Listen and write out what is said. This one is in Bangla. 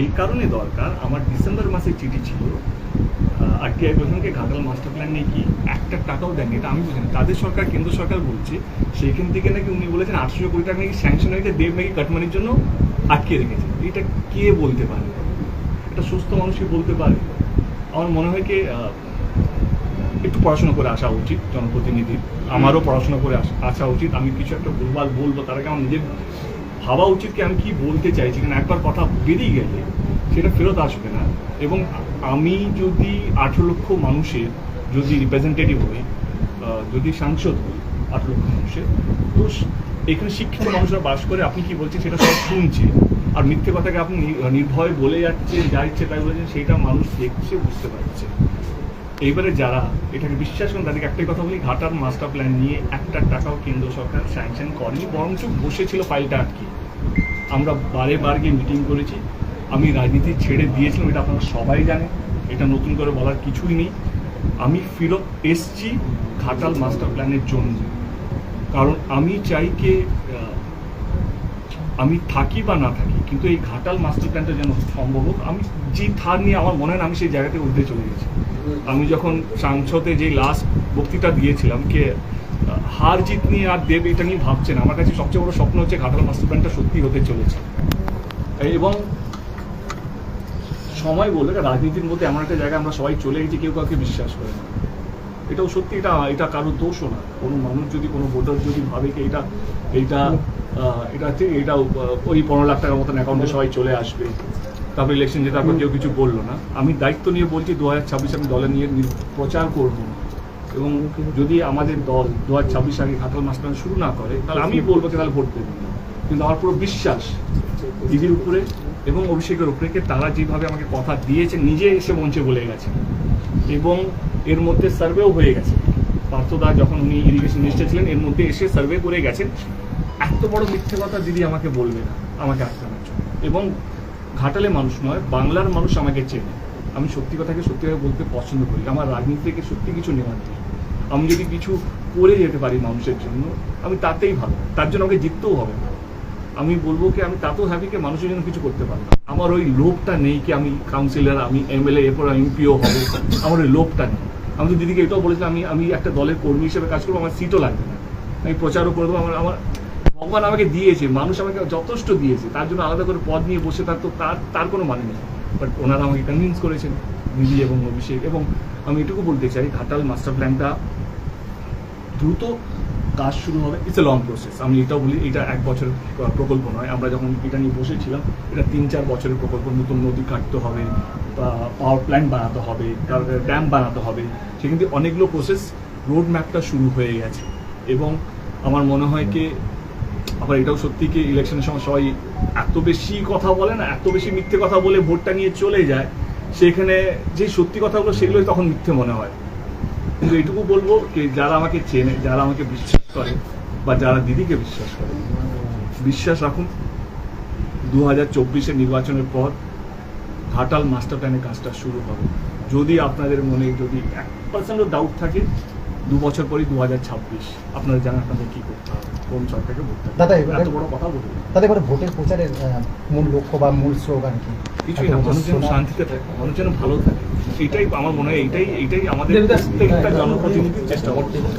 এই কারণে দরকার। আমার ডিসেম্বর মাসে চিঠি ছিল আরটিআই প্রধানকে ঘাটাল মাস্টার প্ল্যান নিয়ে কি একটা টাকাও দেননি এটা আমি বুঝি না তাদের সরকার কেন্দ্র সরকার বলছে সেইখান থেকে নাকি উনি বলেছেন আটশো কোটি টাকা নাকি স্যাংশন হয়েছে দেব নাকি কাটমানির জন্য আটকে রেখেছে। এটা কে বলতে পারে? এটা সুস্থ মানুষই বলতে পারে। আমার মনে হয় কি একটু পড়াশোনা করে আসা উচিত জনপ্রতিনিধির আমারও পড়াশোনা করে আসা উচিত। আমি কিছু একটা ভুলভাল বলব তার আগে আমার নিজের ভাবা উচিত কি আমি কি বলতে চাইছি, কারণ একবার কথা বেরিয়ে গেলে সেটা ফেরত আসবে না। এবং আমি যদি আঠেরো লক্ষ মানুষের যদি রিপ্রেজেন্টেটিভ হই যদি সাংসদ হই আঠেরো লক্ষ মানুষের, তো এখানে শিক্ষিত মানুষরা বাস করে, আপনি কি বলছেন সেটা সব শুনছে। আর মিথ্যে কথাকে আপনি নির্ভয়ে বলে যাচ্ছেন, যা ইচ্ছে তাই বলেছেন সেটা মানুষ দেখছে, বুঝতে পারছে। এইবারে যারা এটাকে বিশ্বাস করেন, তাদেরকে একটাই কথা বলি ঘাটার মাস্টার প্ল্যান নিয়ে একটা টাকাও কেন্দ্র সরকার স্যাংশন করেনি, বরঞ্চ বসেছিল ফাইলটা আটকে। আমরা বারে বার গিয়ে মিটিং করেছি। আমি রাজনীতি ছেড়ে দিয়েছিলাম, এটা আপনারা সবাই জানেন, এটা নতুন করে বলার কিছুই নেই। আমি ফিরত এসছি ঘাটাল মাস্টার প্ল্যানের জন্য। কারণ আমি চাই কে আমি থাকি বা না থাকি, কিন্তু এই ঘাটাল মাস্টার প্ল্যানটা যেন সম্ভব হোক, আমি যে থার নিয়ে আমার মনে হয় আমি সেই জায়গাতে উঠতে চলে গেছি। আমি যখন সাংসদে যে লাস্ট বক্তৃতা দিয়েছিলাম, কে, হার জিত নিয়ে আর দেব এটা নিয়ে ভাবছেন আমার কাছে সবচেয়ে বড় স্বপ্ন হচ্ছে ঘাটাল মাস্টার প্ল্যানটা সত্যি হতে চলেছে। এবং সময় বলে রাজনীতির মধ্যে এমন একটা জায়গায় আমরা সবাই চলে গেছি, কেউ কাউকে বিশ্বাস করে না। এটাও সত্যি, এটা এটা কারোর দোষও না। কোনো মানুষ যদি, কোনো ভোটার যদি ভাবে কি এটা এইটা এটা এটা ওই পনেরো লাখ টাকার মতন অ্যাকাউন্টে সবাই চলে আসবে। তারপর ইলেকশন জেতার পর কেউ কিছু বলল না। আমি দায়িত্ব নিয়ে বলছি, দু হাজার ছাব্বিশে আমি দলে নিয়ে প্রচার করব। এবং যদি আমাদের দল দু হাজার ছাব্বিশ আগে ঘাটাল মাস্টার শুরু না করে, তাহলে আমি বলব যে তাহলে ভোট দেবেন না। কিন্তু আমার পুরো বিশ্বাস দিদির উপরে এবং অভিষেকের উপরে কে তারা যেভাবে আমাকে কথা দিয়েছে, নিজে এসে মঞ্চে বলে গেছে। এবং এর মধ্যে সার্ভেও হয়ে গেছে। পার্থদা যখন উনি ইরিগেশন মিনিস্টার ছিলেন, এর মধ্যে এসে সার্ভে করে গেছেন। এত বড় মিথ্যে কথা দিদি আমাকে বলবে না, আমাকে আটকানোর জন্য। এবং ঘাটালে মানুষ নয়, বাংলার মানুষ আমাকে চেনে। আমি সত্যি কথাকে সত্যিভাবে বলতে পছন্দ করি। আমার রাজনীতি থেকে সত্যি কিছু নেওয়ার নেই। আমি যদি কিছু করে যেতে পারি মানুষের জন্য, আমি তাতেই ভালো। তার জন্য আমাকে জিততেও হবে না। আমি বলব কি, আমি তাতেও হ্যাপি কি, মানুষের জন্য কিছু করতে পারব আমার ওই লোভটা নেই কি, আমি কাউন্সিলর আমি এমএলএ এরপর এমপিও হব। আমার ওই লোভটা নেই। আমি তো দিদিকে এটাও বলেছিলাম, আমি আমি একটা দলের কর্মী হিসেবে কাজ করব, আমার সিটও লাগবে না। আমি প্রচারও করে দেবো, আমার আমার ভগবান আমাকে দিয়েছে, মানুষ আমাকে যথেষ্ট দিয়েছে, তার জন্য আলাদা করে পদ নিয়ে বসে থাকতো তার তার কোনো মানে নেই। বাট ওনারা আমাকে কনভিন্স করেছেন দিদি এবং অভিষেক। এবং আমি এটুকু বলতে চাই, ঘাটাল মাস্টার প্ল্যানটা দ্রুত কাজ শুরু হবে। ইটস এ লং প্রসেস আমি এটাও বলি, এটা এক বছরের প্রকল্প নয়। আমরা যখন এটা নিয়ে বসেছিলাম, এটা তিন চার বছরের প্রকল্প। নতুন নদী কাটতে হবে, বা পাওয়ার প্ল্যান্ট বানাতে হবে ড্যাম বানাতে হবে। সেখান থেকে অনেকগুলো প্রসেস রোড ম্যাপটা শুরু হয়ে গেছে। এবং আমার মনে হয় কি আবার এটাও সত্যি কি ইলেকশনের সময় সবাই এত বেশি কথা বলে না, এত বেশি মিথ্যে কথা বলে ভোটটা নিয়ে চলে যায়, সেখানে যে সত্যি কথাগুলো সেগুলোই তখন মিথ্যে মনে হয়। কিন্তু এটুকু বলব যে যারা আমাকে চেনে, যারা আমাকে বিশ্বাস করে বা যারা দিদিকে বিশ্বাস করে, বিশ্বাস রাখুন দু হাজার চব্বিশের নির্বাচনের পর ঘাটাল মাস্টার প্ল্যানের কাজটা শুরু হবে। যদি আপনাদের মনে যদি এক পার্সেন্টও ডাউট থাকে দু বছর পরই দু হাজার ছাব্বিশ। আপনারা জানেন আপনাদের কী করতে হবে? কোন সরকারকে ভোট দাদা, এবার এত বড় কথা বলুন। দাদা এবারে ভোটের প্রচারের মূল লক্ষ্য বা মূল স্লোগান কি? কিছুই না মানুষ যেন শান্তিতে থাকে মানুষ যেন ভালো থাকে। এটাই আমার মনে হয় এইটাই এইটাই আমাদের প্রত্যেকটা জনপ্রতিনিধির চেষ্টা। করতে হবে